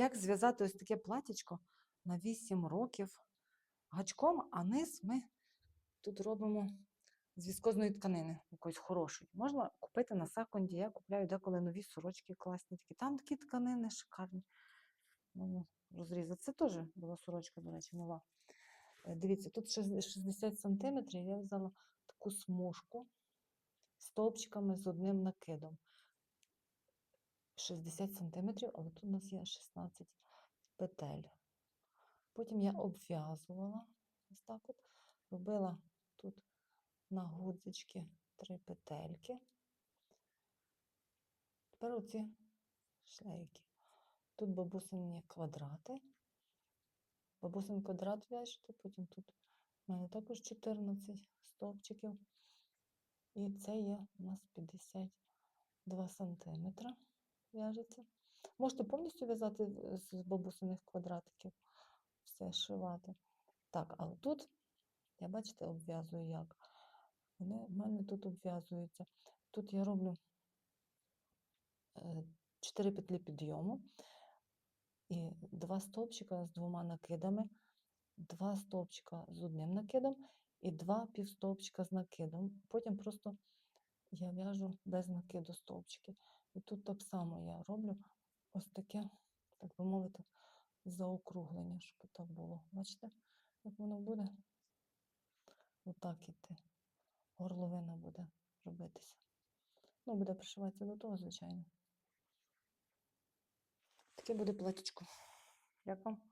як зв'язати ось таке платічко на 8 років гачком, а низ ми тут робимо з віскозної тканини, якоїсь хорошої. Можна купити на секунді. Я купляю деколи нові сорочки класні такі. Там такі тканини шикарні. Можна розрізати. Це теж була сорочка, до речі, нова. Е, Дивіться, тут 60 см. Я взяла таку смужку стовпчиками з одним накидом. 60 см, але тут у нас є 16 петель. Потім я обв'язувала ось так от, робила тут на гудзички три петельки. Тепер оці шлейки. Тут бабусині квадрати. Бабусин квадрат в'яжете, потім тут у мене також 14 стовпчиків. І це є у нас 52 сантиметра в'яжеться. Можете повністю в'язати е, з бабусиних квадратиків, все шивати. Так, а тут, я бачите, обв'язую як. Вони в мене тут обв'язуються. Тут я роблю 4 петлі підйому і два стовпчика з двома накидами, два стовпчика з одним накидом і два півстовпчика з накидом. Потім просто я в'яжу без накиду стовпчики. І тут так само я роблю ось таке, так би мовити, заокруглення, щоб так було. Бачите, як воно буде? Отак іти. Горловина буде робитися. Ну, буде пришиватися до того, звичайно. Таке буде платічко. Як вам?